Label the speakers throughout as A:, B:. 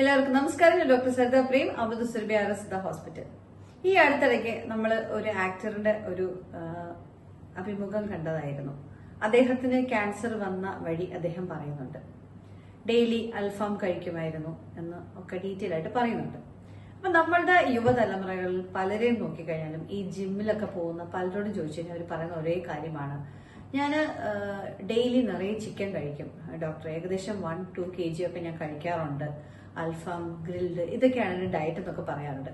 A: എല്ലാവർക്കും നമസ്കാരം. ഞാൻ ഡോക്ടർ സരിത പ്രേം അമൃത സുരഭി ആരസിത ഹോസ്പിറ്റൽ. ഈ അടുത്തിടയ്ക്ക് നമ്മൾ ഒരു ആക്ടറിന്റെ ഒരു അഭിമുഖം കണ്ടതായിരുന്നു. അദ്ദേഹത്തിന് ക്യാൻസർ വന്ന വഴി അദ്ദേഹം പറയുന്നുണ്ട്. ഡെയിലി അൽഫാം കഴിക്കുമായിരുന്നു എന്ന് ഒക്കെ ഡീറ്റെയിൽ ആയിട്ട് പറയുന്നുണ്ട്. അപ്പൊ നമ്മളുടെ യുവതലമുറകളിൽ പലരെയും നോക്കിക്കഴിഞ്ഞാലും ഈ ജിമ്മിലൊക്കെ പോകുന്ന പലരോടും ചോദിച്ചു കഴിഞ്ഞാൽ അവർ പറയുന്ന ഒരേ കാര്യമാണ്. ഞാൻ ഡെയിലി നിറയെ ചിക്കൻ കഴിക്കും ഡോക്ടർ ഏകദേശം വൺ ടു കെ ജി ഒക്കെ ഞാൻ കഴിക്കാറുണ്ട്. അൽഫാം ഗ്രിൽഡ് ഇതൊക്കെയാണ് ഡയറ്റ് എന്നൊക്കെ പറയാറുണ്ട്.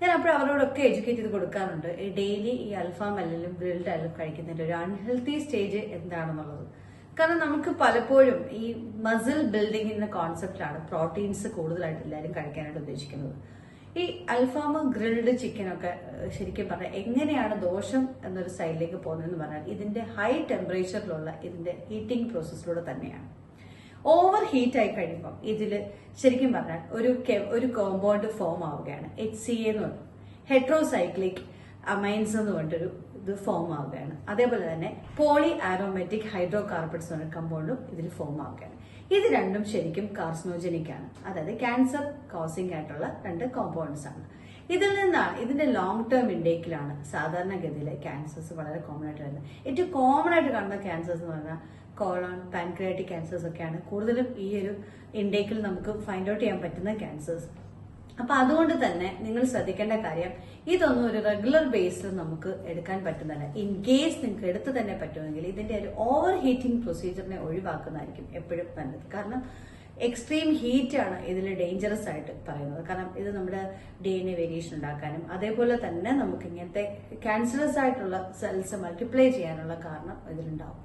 A: ഞാൻ അപ്പോൾ അവരോടൊക്കെ എഡ്യൂക്കേറ്റ് ചെയ്ത് കൊടുക്കാറുണ്ട് ഡെയിലി ഈ അൽഫാം അല്ലെങ്കിലും ഗ്രിൽഡ് അല്ലെങ്കിലും കഴിക്കുന്നതിന്റെ ഒരു അൺഹെൽത്തി സ്റ്റേജ് എന്താണെന്നുള്ളത്. കാരണം നമുക്ക് പലപ്പോഴും ഈ മസിൽ ബിൽഡിംഗ് എന്ന കോൺസെപ്റ്റാണ് പ്രോട്ടീൻസ് കൂടുതലായിട്ട് എല്ലാവരും കഴിക്കാനായിട്ട് ഉദ്ദേശിക്കുന്നത്. ഈ അൽഫാം ഗ്രിൽഡ് ചിക്കനൊക്കെ ശരിക്കും പറഞ്ഞാൽ എങ്ങനെയാണ് ദോഷം എന്നൊരു സൈഡിലേക്ക് പോകുന്നതെന്ന് പറഞ്ഞാൽ ഇതിന്റെ ഹൈ ടെമ്പറേച്ചറിലുള്ള ഇതിന്റെ ഹീറ്റിംഗ് പ്രോസസ്സിലൂടെ തന്നെയാണ്. ഓവർ ഹീറ്റ് ആയി കഴിയുമ്പോൾ ഇതിൽ ശരിക്കും പറഞ്ഞാൽ ഒരു ഒരു കോമ്പൗണ്ട് ഫോം ആവുകയാണ്. എച്ച് സി എന്ന് പറഞ്ഞു ഹെട്രോസൈക്ലിക് അമൈൻസ് എന്ന് പറഞ്ഞിട്ടൊരു ഇത് ഫോം ആവുകയാണ്. അതേപോലെ തന്നെ പോളി ആരോമാറ്റിക് ഹൈഡ്രോ കാർബൺസ് എന്ന കമ്പൗണ്ടും ഇതിൽ ഫോം ആവുകയാണ്. ഇത് രണ്ടും ശരിക്കും കാർസിനോജനിക് ആണ്. അതായത് ക്യാൻസർ കോസിംഗ് ആയിട്ടുള്ള രണ്ട് കോമ്പൗണ്ട്സ് ആണ്. ഇതിൽ നിന്നാണ് ഇതിന്റെ ലോങ് ടേം ഇൻടേക്കിലാണ് സാധാരണഗതിയിൽ ക്യാൻസേഴ്സ് വളരെ കോമൺ ആയിട്ട് വരുന്നത്. ഏറ്റവും കോമൺ ആയിട്ട് കാണുന്ന ക്യാൻസേഴ്സ് എന്ന് പറഞ്ഞാൽ കോളോൺ പാൻക്രിയാറ്റിക് ക്യാൻസേഴ്സ് ഒക്കെയാണ്. കൂടുതലും ഈ ഒരു ഇൻടേക്കിൽ നമുക്ക് ഫൈൻഡ് ഔട്ട് ചെയ്യാൻ പറ്റുന്ന ക്യാൻസേഴ്സ് അപ്പൊ അതുകൊണ്ട് തന്നെ നിങ്ങൾ ശ്രദ്ധിക്കേണ്ട കാര്യം ഇതൊന്നും ഒരു റെഗുലർ ബേസിൽ നമുക്ക് എടുക്കാൻ പറ്റുന്നില്ല ഇൻ കേസ് നിങ്ങൾക്ക് എടുത്തു തന്നെ പറ്റുമെങ്കിൽ ഇതിന്റെ ഒരു ഓവർ ഹീറ്റിംഗ് പ്രൊസീജിയറിനെ ഒഴിവാക്കുന്നതായിരിക്കും എപ്പോഴും നല്ലത്. കാരണം എക്സ്ട്രീം ഹീറ്റ് ആണ് ഇതിൽ ഡേഞ്ചറസ് ആയിട്ട് പറയുന്നത്. കാരണം ഇത് നമ്മുടെ ഡി എൻ എ വേരിയേഷൻ ഉണ്ടാക്കാനും അതേപോലെ തന്നെ നമുക്ക് ഇങ്ങനത്തെ ക്യാൻസറസ് ആയിട്ടുള്ള സെൽസ് മൾട്ടിപ്ലൈ ചെയ്യാനുള്ള കാരണം ഇതിലുണ്ടാവും.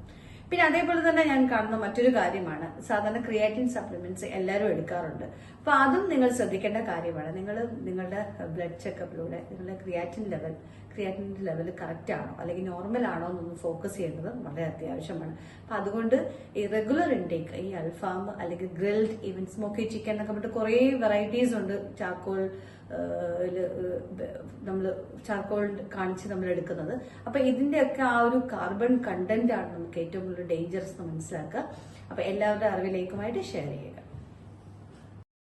A: പിന്നെ അതേപോലെ തന്നെ ഞാൻ കാണുന്ന മറ്റൊരു കാര്യമാണ്. സാധാരണ ക്രിയാറ്റിൻ സപ്ലിമെന്റ്സ് എല്ലാവരും എടുക്കാറുണ്ട്. അപ്പൊ അതും നിങ്ങൾ ശ്രദ്ധിക്കേണ്ട കാര്യമാണ്. നിങ്ങൾ നിങ്ങളുടെ ബ്ലഡ് ചെക്കപ്പിലൂടെ നിങ്ങളുടെ creatinine level creatinine level correct ആണോ? അല്ലെങ്കിൽ നോർമൽ ആണോ എന്നൊന്ന് ഫോക്കസ് ചെയ്യേണ്ടത് വളരെ അത്യാവശ്യമാണ്. അപ്പൊ അതുകൊണ്ട് ഈ റെഗുലർ ഇൻടേക്ക് ഈ അൽഫാം അല്ലെങ്കിൽ ഗ്രിൽഡ് ഈവൻ സ്മോക്കി ചിക്കൻ എന്നൊക്കെ പറഞ്ഞിട്ട് കുറേ വെറൈറ്റീസ് ഉണ്ട്. ചാക്കോൾ നമ്മൾ ചാർക്കോൾ കാണിച്ച് നമ്മൾ എടുക്കുന്നത്. അപ്പൊ ഇതിന്റെയൊക്കെ ആ ഒരു കാർബൺ കണ്ടന്റ് ആണ് നമുക്ക് ഏറ്റവും കൂടുതൽ ഡേഞ്ചറസ് എന്ന് മനസ്സിലാക്കുക. അപ്പൊ എല്ലാവരുടെ അറിവിലേക്കുമായിട്ട് ഷെയർ ചെയ്യുക.